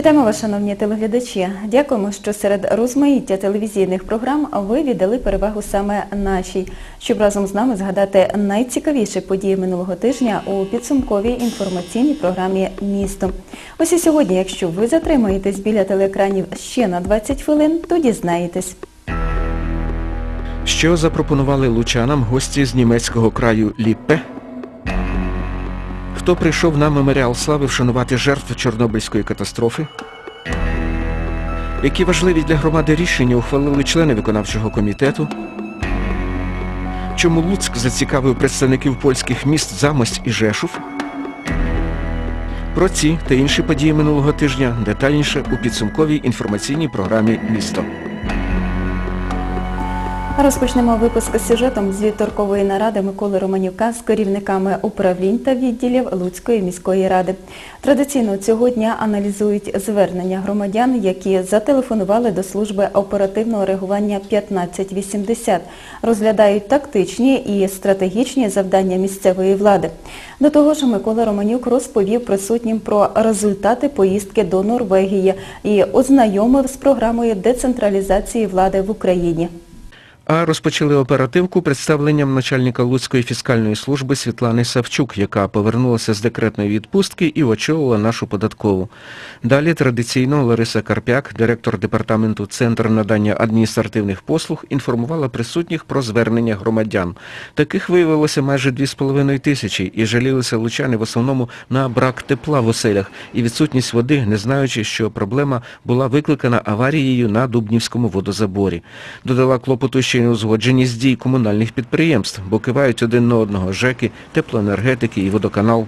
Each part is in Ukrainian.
Вітаємо вас, шановні телеглядачі. Дякуємо, що серед розмаїття телевізійних програм ви віддали перевагу саме нашій, щоб разом з нами згадати найцікавіші події минулого тижня у підсумковій інформаційній програмі Місто. Ось і сьогодні, якщо ви затримаєтесь біля телеекранів ще на 20 хвилин, то дізнаєтесь. Що запропонували лучанам гості з німецького краю Ліппе? Хто прийшов на меморіал слави вшанувати жертв Чорнобильської катастрофи? Які важливі для громади рішення ухвалили члени виконавчого комітету? Чому Луцьк зацікавив представників польських міст Замость і Жешув? Про ці та інші події минулого тижня детальніше у підсумковій інформаційній програмі Місто. Розпочнемо випуск з сюжетом з вівторкової наради Миколи Романюка з керівниками управлінь та відділів Луцької міської ради. Традиційно цього дня аналізують звернення громадян, які зателефонували до служби оперативного реагування 1580. Розглядають тактичні і стратегічні завдання місцевої влади. До того ж, Микола Романюк розповів присутнім про результати поїздки до Норвегії і ознайомив з програмою децентралізації влади в Україні. А розпочали оперативку представленням начальника Луцької фіскальної служби Світлани Савчук, яка повернулася з декретної відпустки і очолила нашу податкову. Далі традиційно Лариса Карпяк, директор департаменту Центр надання адміністративних послуг, інформувала присутніх про звернення громадян. Таких виявилося майже 2,5 тисячі і жалілися лучани в основному на брак тепла в оселях і відсутність води, не знаючи, що проблема була викликана аварією на Дубнівському водозаборі. Додала клопоту ще й неузгодженість дій комунальних підприємств, бо кивають один на одного ЖЕКи, теплоенергетики і водоканал.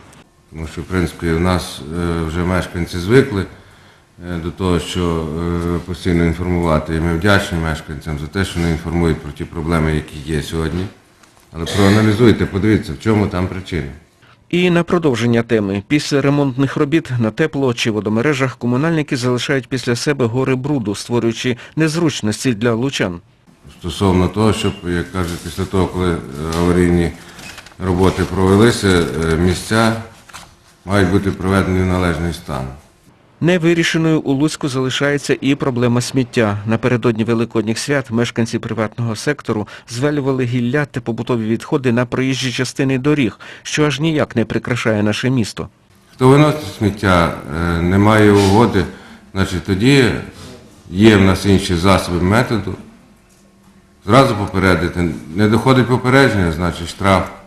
Тому що, в принципі, у нас е, вже мешканці звикли е, до того, що е, постійно інформувати. І ми вдячні мешканцям за те, що вони інформують про ті проблеми, які є сьогодні. Але проаналізуйте, подивіться, в чому там причина. І на продовження теми. Після ремонтних робіт на тепло чи водомережах комунальники залишають після себе гори бруду, створюючи незручності для лучан. Стосовно того, щоб, як кажуть, після того, коли е, аварійні роботи провелися, е, місця мають бути приведені в належний стан. Невирішеною у Луцьку залишається і проблема сміття. Напередодні Великодніх свят мешканці приватного сектору звалювали гілля та побутові відходи на проїжджі частини доріг, що аж ніяк не прикрашає наше місто. Хто виносить сміття, е, немає угоди, значить тоді є в нас інші засоби методу. Зразу попередити. Не доходить попередження, значить штраф.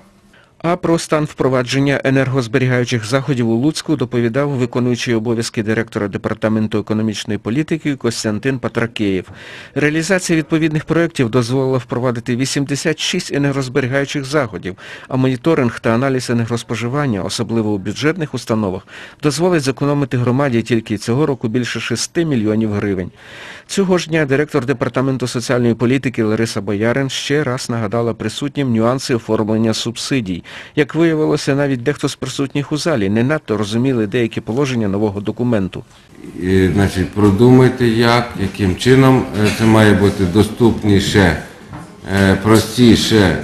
А про стан впровадження енергозберігаючих заходів у Луцьку доповідав виконуючий обов'язки директора Департаменту економічної політики Костянтин Патракеєв. Реалізація відповідних проєктів дозволила впровадити 86 енергозберігаючих заходів, а моніторинг та аналіз енергоспоживання, особливо у бюджетних установах, дозволить зекономити громаді тільки цього року більше 6 мільйонів гривень. Цього ж дня директор Департаменту соціальної політики Лариса Боярин ще раз нагадала присутнім нюанси оформлення субсидій. Як виявилося, навіть дехто з присутніх у залі не надто розуміли деякі положення нового документу. І, значить, продумайте, як, яким чином е, це має бути доступніше, е, простіше е,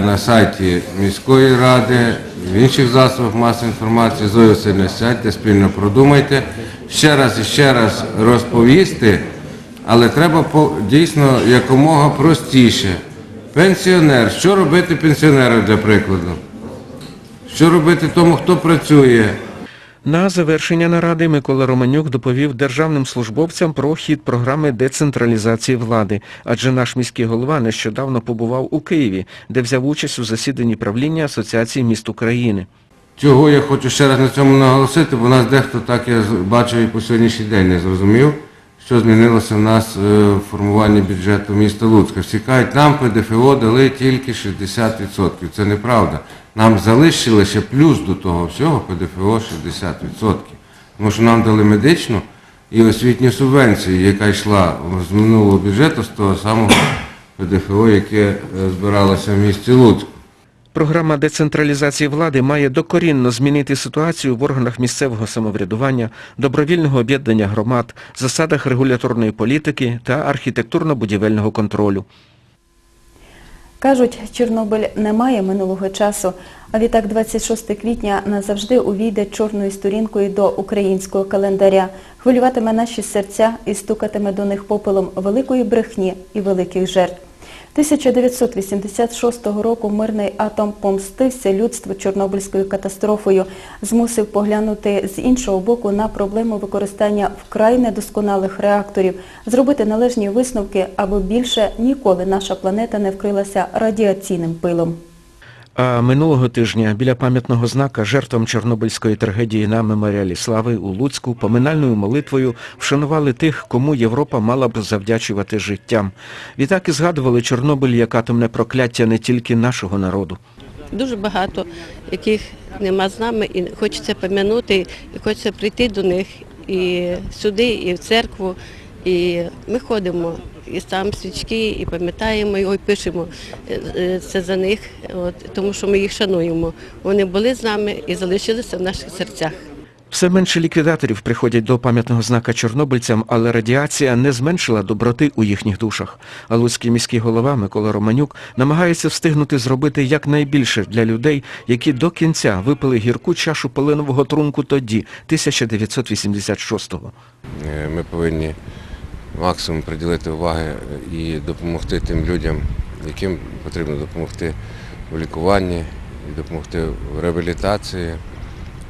на сайті міської ради, в інших засобах масової інформації. Зоя Васильівна, сядьте, спільно продумайте. Ще раз і ще раз розповісти, але треба дійсно якомога простіше. Пенсіонер, що робити пенсіонеру для прикладу? Що робити тому, хто працює? На завершення наради Микола Романюк доповів державним службовцям про хід програми децентралізації влади, адже наш міський голова нещодавно побував у Києві, де взяв участь у засіданні правління Асоціації міст України. Чого я хочу ще раз на цьому наголосити, бо нас дехто так я бачив і по сьогоднішній день не зрозумів, що змінилося в нас е, в формуванні бюджету міста Луцька. Всі кажуть, нам ПДФО дали тільки 60%. Це неправда. Нам залишили ще плюс до того всього ПДФО 60%. Тому що нам дали медичну і освітню субвенцію, яка йшла з минулого бюджету з того самого ПДФО, яке е, збиралося в місті Луцьку. Програма децентралізації влади має докорінно змінити ситуацію в органах місцевого самоврядування, добровільного об'єднання громад, засадах регуляторної політики та архітектурно-будівельного контролю. Кажуть, Чорнобиль не має минулого часу, а відтак 26 квітня назавжди увійде чорною сторінкою до українського календаря, хвилюватиме наші серця і стукатиме до них попелом великої брехні і великих жертв. 1986 року мирний атом помстився людству Чорнобильською катастрофою, змусив поглянути з іншого боку на проблему використання вкрай недосконалих реакторів, зробити належні висновки, аби більше ніколи наша планета не вкрилася радіаційним пилом. Минулого тижня біля пам'ятного знака жертвам Чорнобильської трагедії на меморіалі слави у Луцьку поминальною молитвою вшанували тих, кому Європа мала б завдячувати життям. Відтак і згадували Чорнобиль як атомне прокляття не тільки нашого народу. Дуже багато, яких нема з нами, і хочеться пам'янути, і хочеться прийти до них і сюди, і в церкву. І ми ходимо і ставимо свічки, і пам'ятаємо його, і пишемо е, е, це за них, от, тому що ми їх шануємо. Вони були з нами і залишилися в наших серцях. Все менше ліквідаторів приходять до пам'ятного знака чорнобильцям, але радіація не зменшила доброти у їхніх душах. А Луцький міський голова Микола Романюк намагається встигнути зробити якнайбільше для людей, які до кінця випили гірку чашу полинового трунку тоді, 1986-го. Е, Ми повинні максимум приділити уваги і допомогти тим людям, яким потрібно допомогти в лікуванні, і допомогти в реабілітації.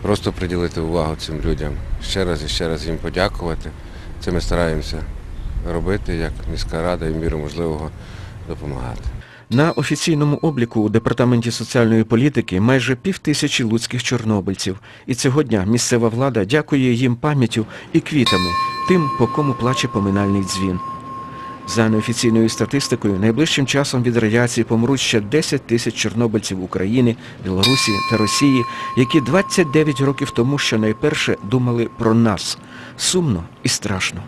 Просто приділити увагу цим людям. Ще раз і ще раз їм подякувати. Це ми стараємося робити як міська рада і міру можливого допомагати. На офіційному обліку у Департаменті соціальної політики майже півтисячі луцьких чорнобильців. І цього дня місцева влада дякує їм пам'яттю і квітами, тим, по кому плаче поминальний дзвін. За неофіційною статистикою, найближчим часом від радіації помруть ще 10 тисяч чорнобильців України, Білорусі та Росії, які 29 років тому щонайперше думали про нас. Сумно і страшно.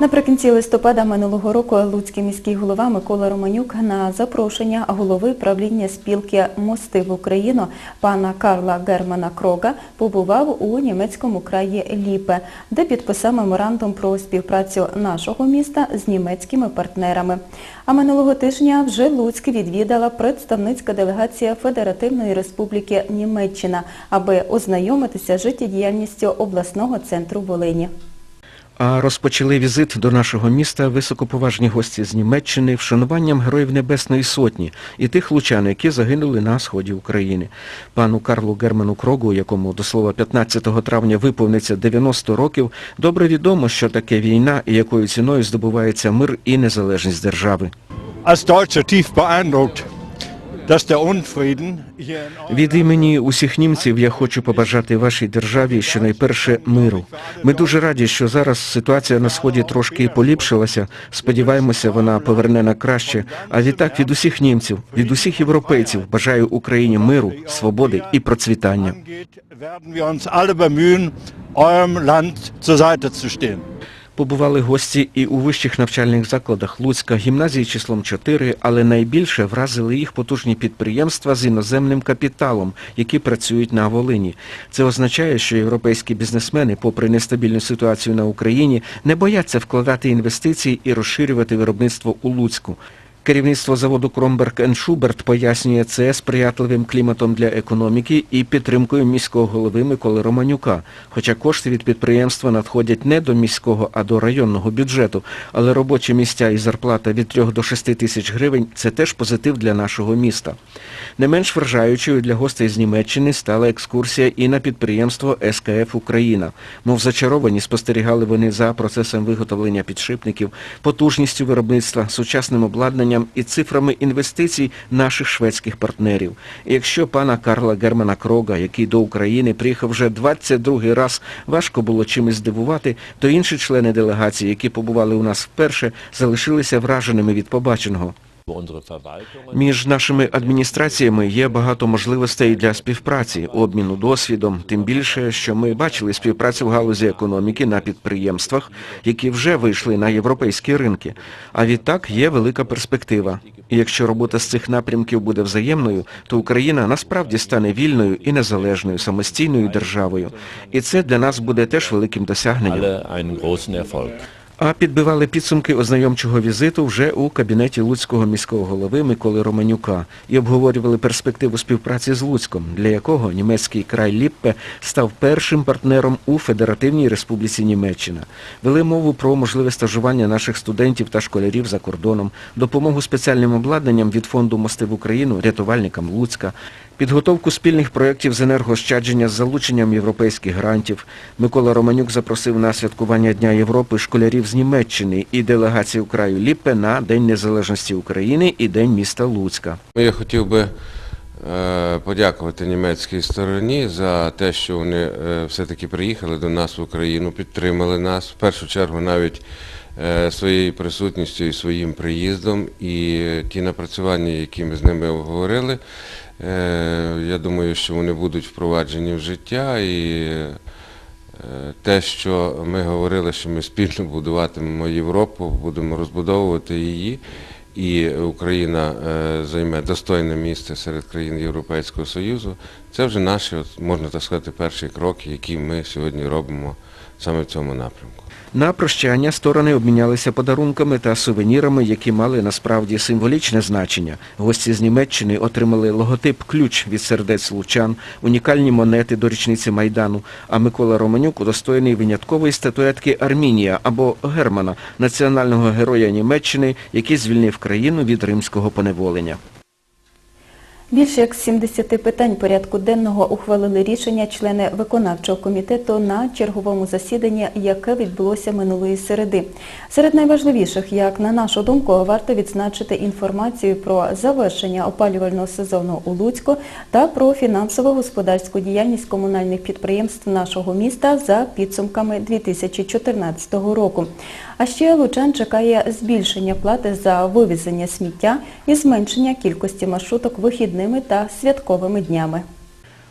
Наприкінці листопада минулого року Луцький міський голова Микола Романюк на запрошення голови правління спілки «Мости в Україну» пана Карла Германа Крога побував у німецькому краї Ліпе, де підписав меморандум про співпрацю нашого міста з німецькими партнерами. А минулого тижня вже Луцьк відвідала представницька делегація Федеративної Республіки Німеччина, аби ознайомитися життєдіяльністю обласного центру Волині. А розпочали візит до нашого міста високоповажні гості з Німеччини вшануванням Героїв Небесної Сотні і тих лучан, які загинули на сході України. Пану Карлу Герману Крогу, якому до слова 15 травня виповниться 90 років, добре відомо, що таке війна і якою ціною здобувається мир і незалежність держави. als Deutscher tief beeindruckt, Від імені усіх німців я хочу побажати вашій державі щонайперше миру. Ми дуже раді, що зараз ситуація на сході трошки поліпшилася. Сподіваємося, вона поверне на краще. А відтак від усіх німців, від усіх європейців бажаю Україні миру, свободи і процвітання. Побували гості і у вищих навчальних закладах Луцька, гімназії числом 4, але найбільше вразили їх потужні підприємства з іноземним капіталом, які працюють на Волині. Це означає, що європейські бізнесмени, попри нестабільну ситуацію на Україні, не бояться вкладати інвестиції і розширювати виробництво у Луцьку. Керівництво заводу Кромберг Шуберт пояснює це сприятливим кліматом для економіки і підтримкою міського голови Миколи Романюка. Хоча кошти від підприємства надходять не до міського, а до районного бюджету. Але робочі місця і зарплата від 3 до 6 тисяч гривень – це теж позитив для нашого міста. Не менш вражаючою для гостей з Німеччини стала екскурсія і на підприємство СКФ Україна. Мов зачаровані спостерігали вони за процесом виготовлення підшипників, потужністю виробництва, сучасним обладнанням і цифрами інвестицій наших шведських партнерів. І якщо пана Карла Германа Крога, який до України приїхав вже 22-й раз, важко було чимось здивувати, то інші члени делегації, які побували у нас вперше, залишилися враженими від побаченого. Між нашими адміністраціями є багато можливостей для співпраці, обміну досвідом, тим більше, що ми бачили співпрацю в галузі економіки на підприємствах, які вже вийшли на європейські ринки. А відтак є велика перспектива. І якщо робота з цих напрямків буде взаємною, то Україна насправді стане вільною і незалежною самостійною державою. І це для нас буде теж великим досягненням. А підбивали підсумки ознайомчого візиту вже у кабінеті Луцького міського голови Миколи Романюка і обговорювали перспективу співпраці з Луцьком, для якого німецький край Ліппе став першим партнером у Федеративній Республіці Німеччина. Вели мову про можливе стажування наших студентів та школярів за кордоном, допомогу спеціальним обладнанням від фонду «Мости в Україну» рятувальникам Луцька, підготовку спільних проєктів з енергоощадження з залученням європейських грантів. Микола Романюк запросив на святкування Дня Європи школярів з Німеччини і делегацію краю Ліппе на День Незалежності України і День міста Луцька. Я хотів би е, подякувати німецькій стороні за те, що вони е, все-таки приїхали до нас в Україну, підтримали нас. В першу чергу навіть е, своєю присутністю і своїм приїздом. І ті напрацювання, які ми з ними обговорили, я думаю, що вони будуть впроваджені в життя. І е, те, що ми говорили, що ми спільно будуватимемо Європу, будемо розбудовувати її, і Україна е, займе достойне місце серед країн Європейського Союзу, це вже наші, можна так сказати, перші кроки, які ми сьогодні робимо саме в цьому напрямку. На прощання сторони обмінялися подарунками та сувенірами, які мали насправді символічне значення. Гості з Німеччини отримали логотип ключ від сердець лучан, унікальні монети до річниці Майдану, а Микола Романюк удостоєний виняткової статуетки Армінія або Германа, національного героя Німеччини, який звільнив країну від римського поневолення. Більше як 70 питань порядку денного ухвалили рішення члени виконавчого комітету на черговому засіданні, яке відбулося минулої середи. Серед найважливіших, як на нашу думку, варто відзначити інформацію про завершення опалювального сезону у Луцьку та про фінансово-господарську діяльність комунальних підприємств нашого міста за підсумками 2014 року. А ще Лучан чекає збільшення плати за вивезення сміття і зменшення кількості маршруток вихідними та святковими днями.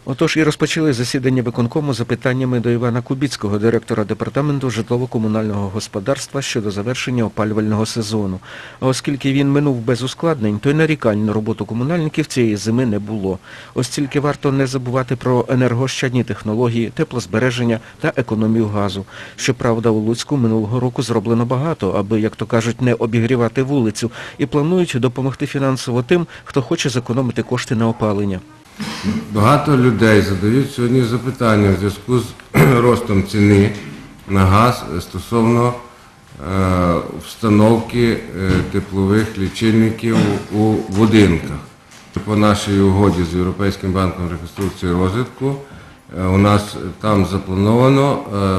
Отож і розпочали засідання виконкому запитаннями до Івана Кубіцького, директора департаменту житлово-комунального господарства щодо завершення опалювального сезону. А оскільки він минув без ускладнень, то й нарікань на роботу комунальників цієї зими не було. Ось тільки варто не забувати про енергоощадні технології, теплозбереження та економію газу. Щоправда, у Луцьку минулого року зроблено багато, аби, як то кажуть, не обігрівати вулицю, і планують допомогти фінансово тим, хто хоче зекономити кошти на опалення. Багато людей задають сьогодні запитання в зв'язку з ростом ціни на газ стосовно е, встановки е, теплових лічильників у будинках. По нашій угоді з Європейським банком реконструкції і розвитку е, у нас там заплановано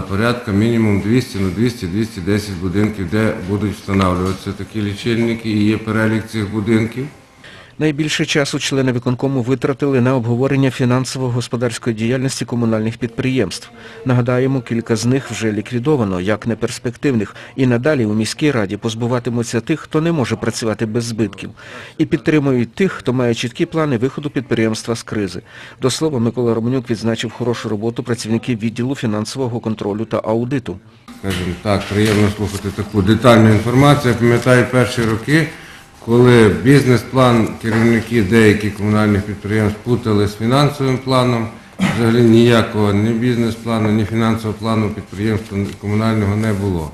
порядка мінімум 200, ну 200-210 будинків, де будуть встановлюватися такі лічильники і є перелік цих будинків. Найбільше часу члени виконкому витратили на обговорення фінансово-господарської діяльності комунальних підприємств. Нагадаємо, кілька з них вже ліквідовано, як неперспективних, і надалі у міській раді позбуватимуться тих, хто не може працювати без збитків, і підтримують тих, хто має чіткі плани виходу підприємства з кризи. До слова, Микола Романюк відзначив хорошу роботу працівників відділу фінансового контролю та аудиту. скажімо так, приємно слухати таку детальну інформацію. Я пам'ятаю перші роки, коли бізнес-план керівників деяких комунальних підприємств путали з фінансовим планом. Взагалі ніякого ні бізнес-плану, ні фінансового плану підприємства комунального не було.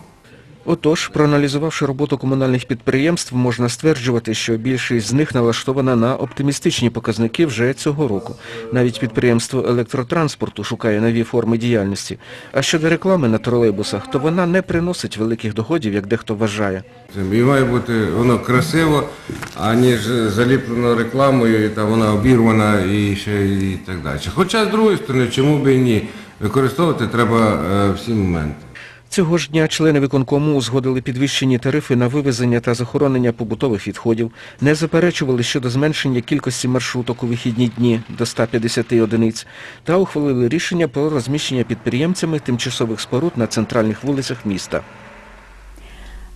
Отож, проаналізувавши роботу комунальних підприємств, можна стверджувати, що більшість з них налаштована на оптимістичні показники вже цього року. Навіть підприємство електротранспорту шукає нові форми діяльності. А щодо реклами на тролейбусах, то вона не приносить великих доходів, як дехто вважає. І має бути воно красиво, аніж заліплено рекламою, і та вона обірвана і ще і так далі. Хоча, з другої сторони, чому б і ні, використовувати треба е, всі моменти. Цього ж дня члени виконкому узгодили підвищені тарифи на вивезення та захоронення побутових відходів, не заперечували щодо зменшення кількості маршруток у вихідні дні до 150 одиниць та ухвалили рішення про розміщення підприємцями тимчасових споруд на центральних вулицях міста.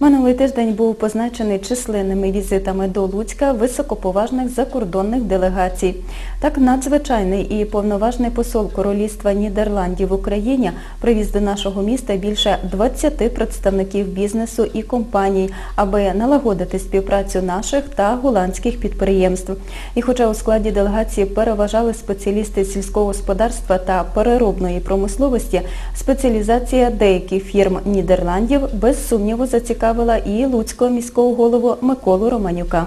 Минулий тиждень був позначений численними візитами до Луцька високоповажних закордонних делегацій. Так, надзвичайний і повноважний посол Королівства Нідерландів в Україні привіз до нашого міста більше 20 представників бізнесу і компаній, аби налагодити співпрацю наших та голландських підприємств. І хоча у складі делегації переважали спеціалісти сільського господарства та переробної промисловості, спеціалізація деяких фірм Нідерландів без сумніву зацікавила і Луцького міського голову Миколу Романюка.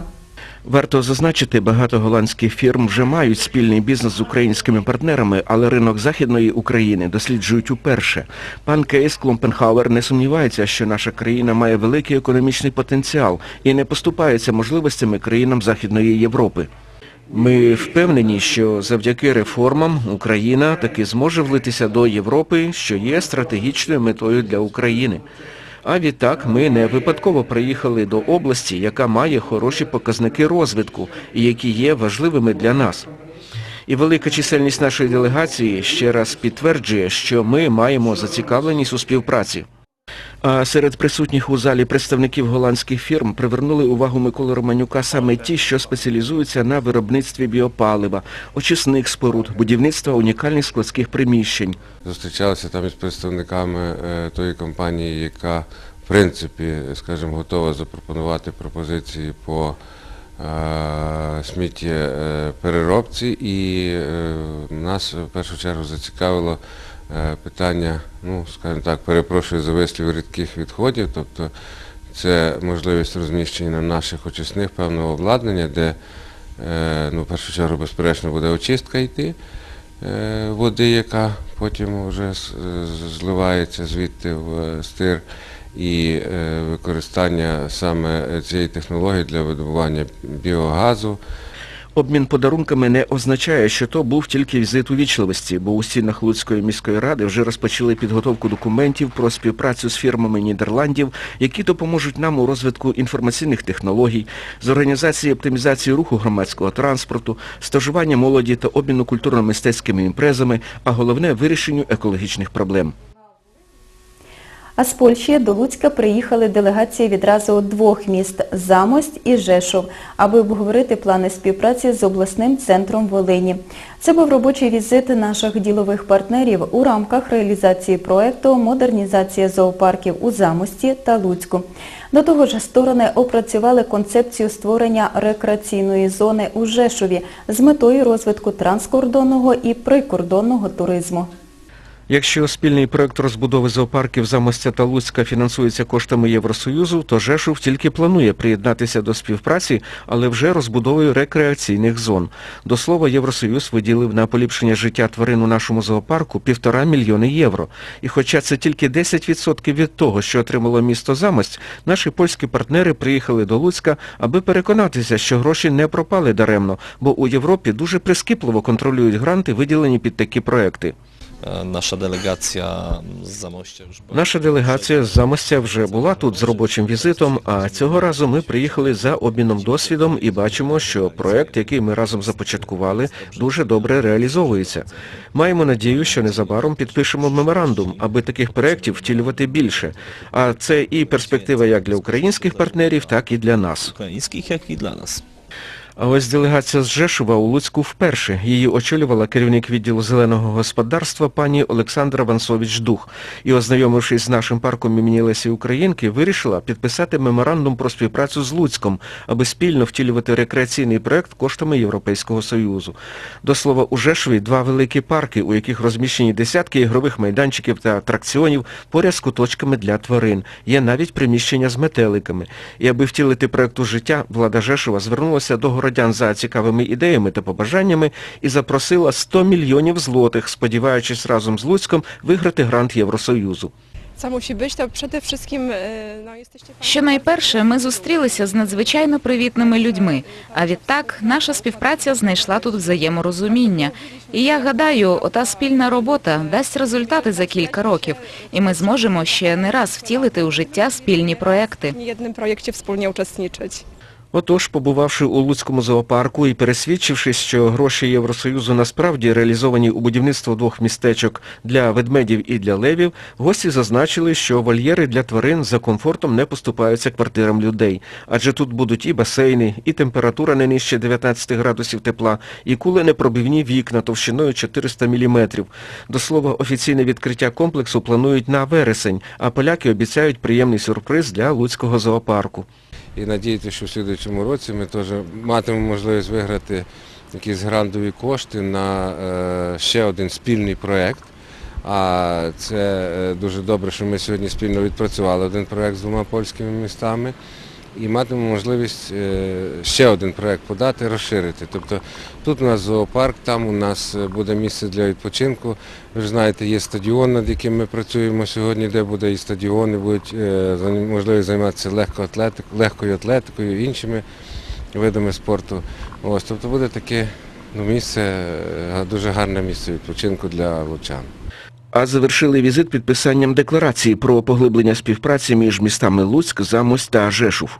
Варто зазначити, багато голландських фірм вже мають спільний бізнес з українськими партнерами, але ринок Західної України досліджують уперше. Пан Кейс Кломпенхауер не сумнівається, що наша країна має великий економічний потенціал і не поступається можливостями країнам Західної Європи. Ми впевнені, що завдяки реформам Україна таки зможе влитися до Європи, що є стратегічною метою для України. А відтак ми не випадково приїхали до області, яка має хороші показники розвитку і які є важливими для нас. І велика чисельність нашої делегації ще раз підтверджує, що ми маємо зацікавленість у співпраці. Серед присутніх у залі представників голландських фірм привернули увагу Миколи Романюка саме ті, що спеціалізуються на виробництві біопалива, очисних споруд, будівництва унікальних складських приміщень. Зустрічалися там із представниками е, тої компанії, яка в принципі, скажімо, готова запропонувати пропозиції по е, сміттєпереробці і е, нас в першу чергу зацікавило питання, ну, скажімо так, перепрошую за вислів рідких відходів, тобто це можливість розміщення наших очисних певного обладнання, де е, ну, в першу чергу, безперечно, буде очистка йти е, води, яка потім вже зливається звідти в е, стир, і е, використання саме цієї технології для видобування біогазу. Обмін подарунками не означає, що то був тільки візит увічливості, бо у стінах Луцької міської ради вже розпочали підготовку документів про співпрацю з фірмами Нідерландів, які допоможуть нам у розвитку інформаційних технологій, з організації оптимізації руху громадського транспорту, стажування молоді та обміну культурно-мистецькими імпрезами, а головне вирішенню екологічних проблем. А з Польщі до Луцька приїхали делегації відразу двох міст – Замость і Жешов, аби обговорити плани співпраці з обласним центром Волині. Це був робочий візит наших ділових партнерів у рамках реалізації проекту «Модернізація зоопарків у Замості та Луцьку». До того ж, сторони опрацювали концепцію створення рекреаційної зони у Жешові з метою розвитку транскордонного і прикордонного туризму. Якщо спільний проект розбудови зоопарків Замостя та Луцька фінансується коштами Євросоюзу, то Жешув тільки планує приєднатися до співпраці, але вже розбудовою рекреаційних зон. До слова, Євросоюз виділив на поліпшення життя тварин у нашому зоопарку півтора мільйони євро. І хоча це тільки 10% від того, що отримало місто Замость, наші польські партнери приїхали до Луцька, аби переконатися, що гроші не пропали даремно, бо у Європі дуже прискіпливо контролюють гранти, виділені під такі проекти. Nasza delegacja z Zamościa już. Наша делегація з Замостя вже була тут з робочим візитом, а цього разу ми приїхали за обміном досвідом і бачимо, що проект, який ми разом започаткували, дуже добре реалізовується. Маємо надію, що незабаром підпишемо меморандум, аби таких проєктів втілювати більше. А це і перспектива як для українських партнерів, так і для нас. ukraińskich, jak i dla nas. А ось делегація з Жешува у Луцьку вперше. Її очолювала керівник відділу зеленого господарства пані Олександра Вансович-Дух. І, ознайомившись з нашим парком імені Лесі Українки, вирішила підписати меморандум про співпрацю з Луцьком, аби спільно втілювати рекреаційний проект коштами Європейського Союзу. До слова, у Жешові два великі парки, у яких розміщені десятки ігрових майданчиків та атракціонів поряд з куточками для тварин. Є навіть приміщення з метеликами. І аби втілити проект у життя, влада Жешова звернулася до городян за цікавими ідеями та побажаннями і запросила 100 мільйонів злотих, сподіваючись разом з Луцьком виграти грант Євросоюзу. Jesteście Państwo- Щонайперше ми зустрілися з надзвичайно привітними людьми, а відтак наша співпраця знайшла тут взаєморозуміння. І я гадаю, ота спільна робота дасть результати за кілька років, і ми зможемо ще не раз втілити у життя спільні проекти. jednym projekcie wspólnie uczestniczyć. Отож, побувавши у Луцькому зоопарку і пересвідчившись, що гроші Євросоюзу насправді реалізовані у будівництво двох містечок для ведмедів і для левів, гості зазначили, що вольєри для тварин за комфортом не поступаються квартирам людей, адже тут будуть і басейни, і температура не нижче 19 градусів тепла, і куленепробивні вікна товщиною 400 мм. До слова, офіційне відкриття комплексу планують на вересень, а поляки обіцяють приємний сюрприз для Луцького зоопарку. І надіятися, що в слідуючому році ми теж матимемо можливість виграти якісь грантові кошти на е, ще один спільний проєкт. А це е, дуже добре, що ми сьогодні спільно відпрацювали один проєкт з двома польськими містами. І матимемо можливість е, ще один проєкт подати, розширити. Тобто тут у нас зоопарк, там у нас е, буде місце для відпочинку. Ви ж знаєте, є стадіон, над яким ми працюємо сьогодні, де буде і стадіон, і будуть е, можливість займатися легкою атлетикою, іншими видами спорту. Ось, тобто буде таке ну, місце, дуже гарне місце відпочинку для лучан. А завершили візит підписанням декларації про поглиблення співпраці між містами Луцьк, Замость та Жешув.